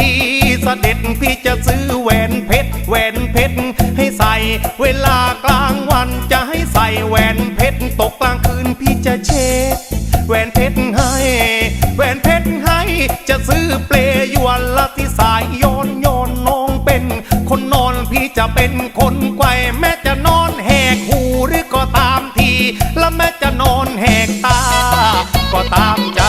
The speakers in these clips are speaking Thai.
ดีเสด็จพี่จะซื้อแหวนเพชรแหวนเพชรให้ใส่ เวลากลางวันจะให้ใส่แหวนเพชรตกกลางคืนพี่จะเช็ดแหวนเพชรให้แหวนเพชรให้จะซื้อเปลยวนละที่สายโยนโยนน้องเป็น คนนอนพี่จะเป็นคนไกวแม้จะนอนแหกหูหรือก็ตามที และแม้จะนอนแหกตา ก็ตามใจ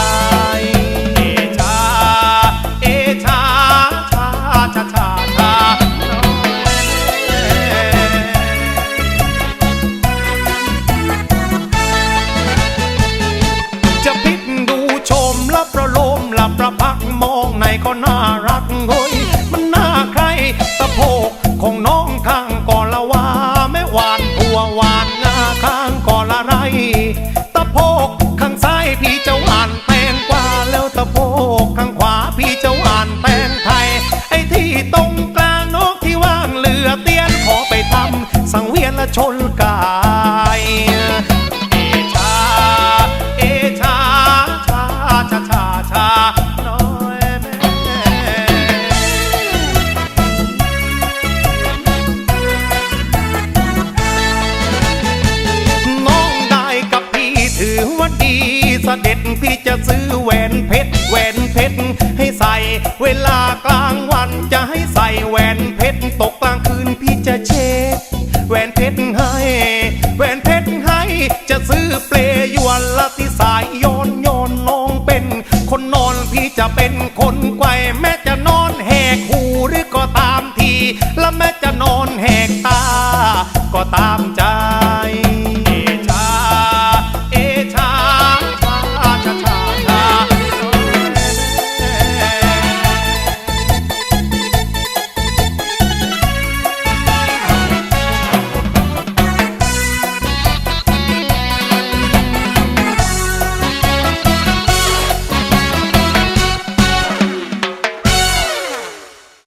ประพักมองในก็น่ารักเฮ้ยมันน่าใครตะโพกของน้องข้างก่อนละว่าแม่หวานผัวหวานงาข้างก่อนละไรตะโพกข้างซ้ายพี่จะหวานแตงกว่าแล้วตะโพกข้างขวาพี่จะหวานแตงไทย ไอ้ที่ตรงกลางนกที่ว่างเหลือเตียนขอไปทำสังเวียนและชนกา ว่าดีเสด็จพี่จะซื้อแหวนเพชรแหวนเพชรให้ใส่ เวลากลางวันจะให้ใส่แหวนเพชรตก